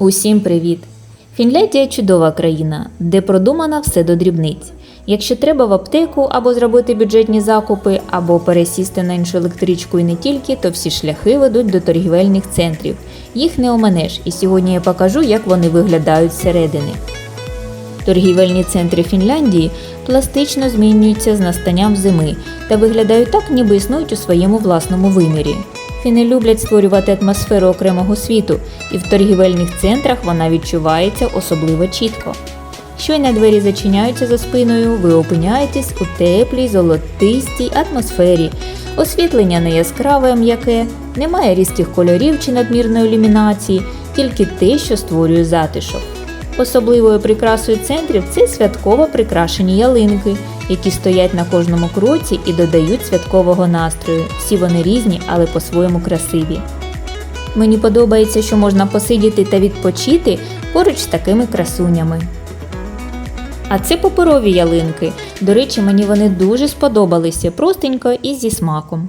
Усім привіт! Фінляндія чудова країна, де продумано все до дрібниць. Якщо треба в аптеку або зробити бюджетні закупи, або пересісти на іншу електричку і не тільки, то всі шляхи ведуть до торгівельних центрів. Їх не оманеш, і сьогодні я покажу, як вони виглядають зсередини. Торгівельні центри Фінляндії пластично змінюються з настанням зими та виглядають так, ніби існують у своєму власному вимірі. Фіни люблять створювати атмосферу окремого світу, і в торгівельних центрах вона відчувається особливо чітко. Щойно двері зачиняються за спиною, ви опиняєтесь у теплій, золотистій атмосфері. Освітлення не яскраве, м'яке, немає різких кольорів чи надмірної ілюмінації, тільки те, що створює затишок. Особливою прикрасою центрів це святково прикрашені ялинки, які стоять на кожному кроці і додають святкового настрою. Всі вони різні, але по-своєму красиві. Мені подобається, що можна посидіти та відпочити поруч з такими красунями. А це паперові ялинки. До речі, мені вони дуже сподобалися, простенько і зі смаком.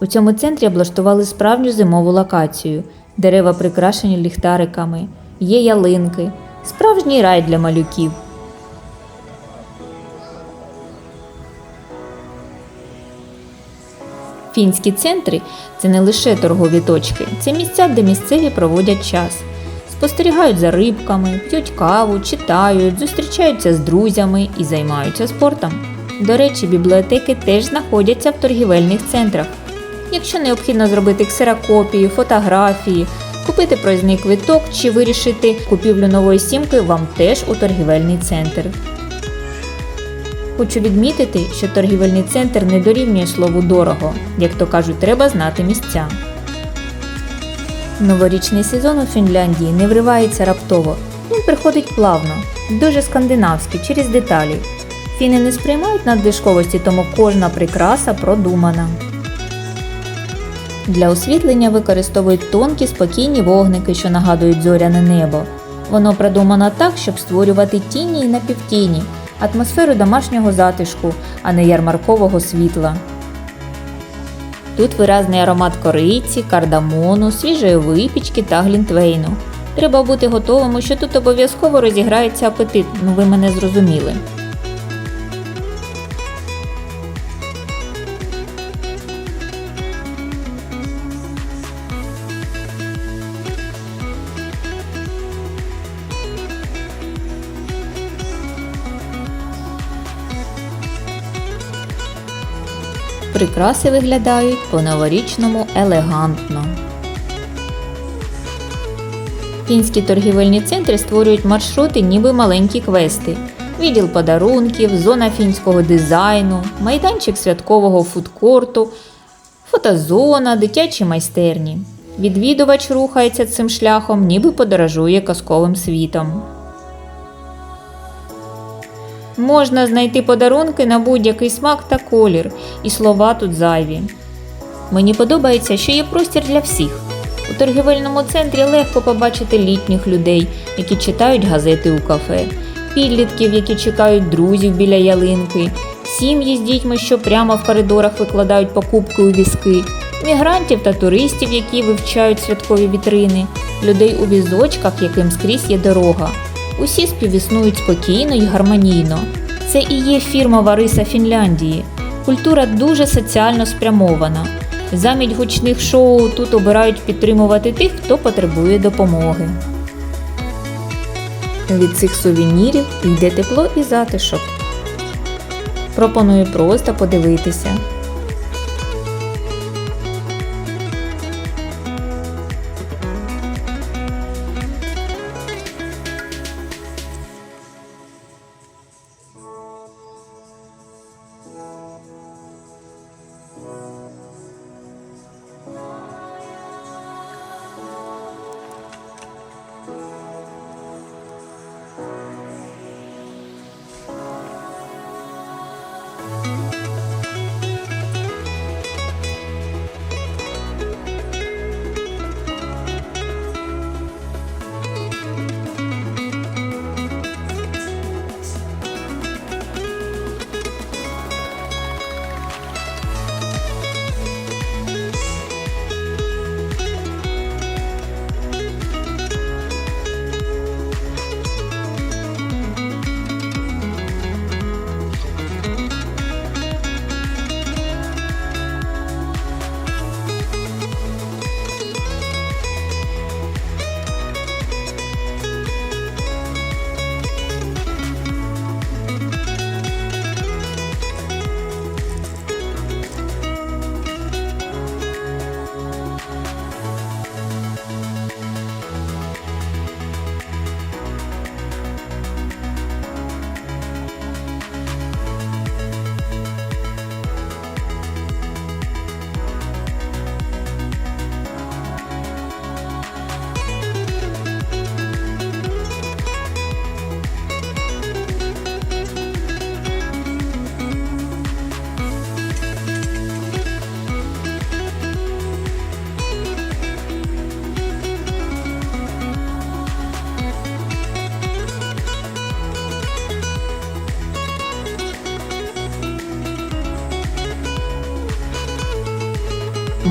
У цьому центрі облаштували справжню зимову локацію. Дерева прикрашені ліхтариками, є ялинки, справжній рай для малюків. Фінські центри це не лише торгові точки, це місця, де місцеві проводять час. Спостерігають за рибками, п'ють каву, читають, зустрічаються з друзями і займаються спортом. До речі, бібліотеки теж знаходяться в торгівельних центрах. Якщо необхідно зробити ксерокопії, фотографії, купити проїзний квиток чи вирішити купівлю нової сімки, вам теж у торгівельний центр. Хочу відмітити, що торгівельний центр не дорівнює слову дорого, як то кажуть, треба знати місця. Новорічний сезон у Фінляндії не вривається раптово. Він приходить плавно, дуже скандинавський, через деталі. Фіни не сприймають надлишковості, тому кожна прикраса продумана. Для освітлення використовують тонкі спокійні вогники, що нагадують зоряне небо. Воно продумано так, щоб створювати тіні і напівтіні, атмосферу домашнього затишку, а не ярмаркового світла. Тут виразний аромат кориці, кардамону, свіжої випічки та глінтвейну. Треба бути готовим, що тут обов'язково розіграється апетит, ну ви мене зрозуміли. Прикраси виглядають по-новорічному елегантно. Фінські торгівельні центри створюють маршрути, ніби маленькі квести. Відділ подарунків, зона фінського дизайну, майданчик святкового фудкорту, фотозона, дитячі майстерні. Відвідувач рухається цим шляхом, ніби подорожує казковим світом. Можна знайти подарунки на будь-який смак та колір, і слова тут зайві. Мені подобається, що є простір для всіх. У торгівельному центрі легко побачити літніх людей, які читають газети у кафе, підлітків, які чекають друзів біля ялинки, сім'ї з дітьми, що прямо в коридорах викладають покупки у візки, мігрантів та туристів, які вивчають святкові вітрини, людей у візочках, яким скрізь є дорога. Усі співіснують спокійно і гармонійно. Це і є фірмова риса Фінляндії. Культура дуже соціально спрямована. Замість гучних шоу тут обирають підтримувати тих, хто потребує допомоги. Від цих сувенірів йде тепло і затишок. Пропоную просто подивитися.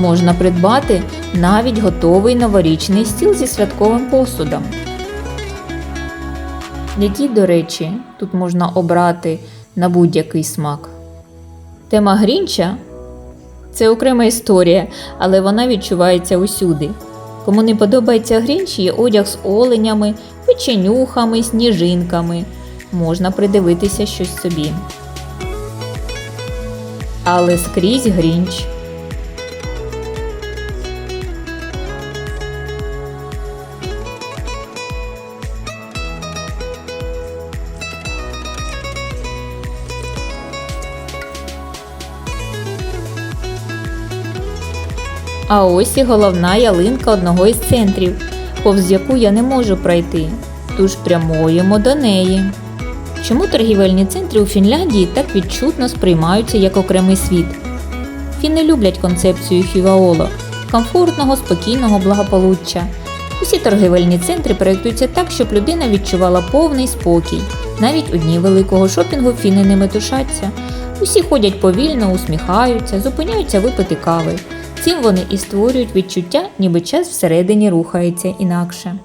Можна придбати навіть готовий новорічний стіл зі святковим посудом. Які, до речі, тут можна обрати на будь-який смак. Тема Грінча це окрема історія, але вона відчувається усюди. Кому не подобається Грінч, є одяг з оленями, печенюхами, сніжинками. Можна придивитися щось собі. Але скрізь Грінч. А ось і головна ялинка одного із центрів, повз яку я не можу пройти. Тож прямуємо до неї. Чому торгівельні центри у Фінляндії так відчутно сприймаються як окремий світ? Фіни люблять концепцію хіваоло комфортного, спокійного благополуччя. Усі торгівельні центри проєктуються так, щоб людина відчувала повний спокій. Навіть у дні великого шопінгу фіни не метушаться. Усі ходять повільно, усміхаються, зупиняються випити кави. Цим вони і створюють відчуття, ніби час всередині рухається інакше.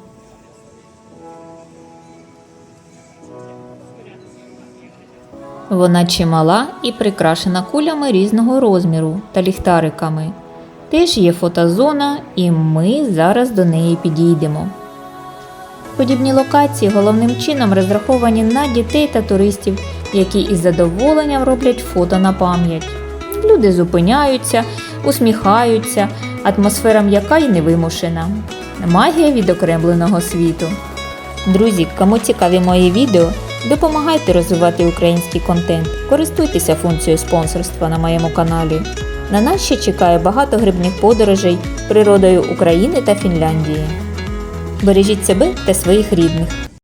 Вона чимала і прикрашена кулями різного розміру та ліхтариками. Теж є фотозона, і ми зараз до неї підійдемо. Подібні локації головним чином розраховані на дітей та туристів, які із задоволенням роблять фото на пам'ять. Люди зупиняються, усміхаються, атмосфера м'яка й невимушена. Магія відокремленого світу. Друзі, кому цікаві мої відео, допомагайте розвивати український контент, користуйтеся функцією спонсорства на моєму каналі. На нас ще чекає багато грибних подорожей природою України та Фінляндії. Бережіть себе та своїх рідних.